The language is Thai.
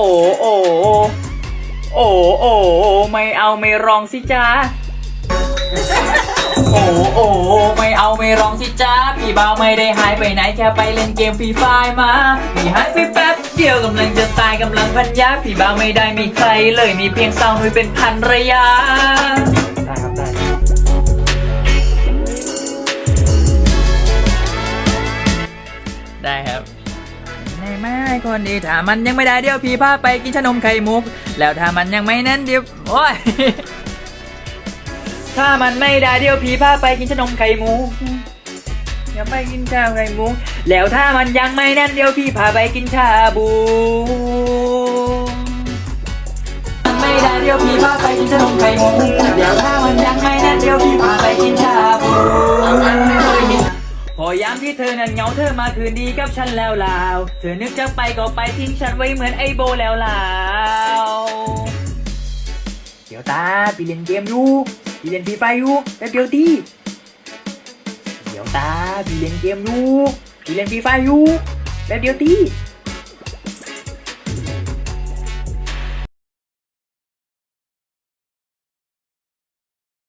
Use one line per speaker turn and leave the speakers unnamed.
โอ้โอ้โอ้โอ้ไม่เอาไม่รองสิจ้าโอ้โอ้ไม่เอาไม่รองสิจ้าพี่บ่าวไม่ได้หายไปไหนแค่ไปเล่นเกมฟรีไฟมาพี่หายไปแป๊บเดียวกำลังจะตายกำลังพันยาพี่บ่าวไม่ได้มีใครเลยมีเพียงสาวนุ้ยเป็นพันรยาได้ครับได้ได้ครับ คนดีถ้ามันยังไม่ได้เดี๋ยวพี่พาไปกินชานมไข่มุก แล้วถ้ามันยังไม่แน่นเดี๋ยวโอ้ยถ้ามันไม่ได้เดี๋ยวพี่พาไปกินชานมไข่มุกอย่าไปกินชาไข่มุกแล้วถ้ามันยังไม่แน่นเดี๋ยวพี่พาไปกินชาบูมันไม่ได้เดี๋ยวพี่พาไปกินชานมไข่มุกเดี๋ยวถ้าามที่เธอนั้นเหงาเธอมาคืนดีกับฉันแล้วลาว เธอนึกจะไปก็ไปทิ้งฉันไว้เหมือนไอโบแล้วลาว เดี๋ยวตาพี่เล่นเกมอยู่พี่เล่นฟีไฟอยู่แป๊บเดียวตีเดี๋ยวตาพี่เล่นเกมอยู่พี่เล่นฟีไฟอยู่แป๊บเดียวตี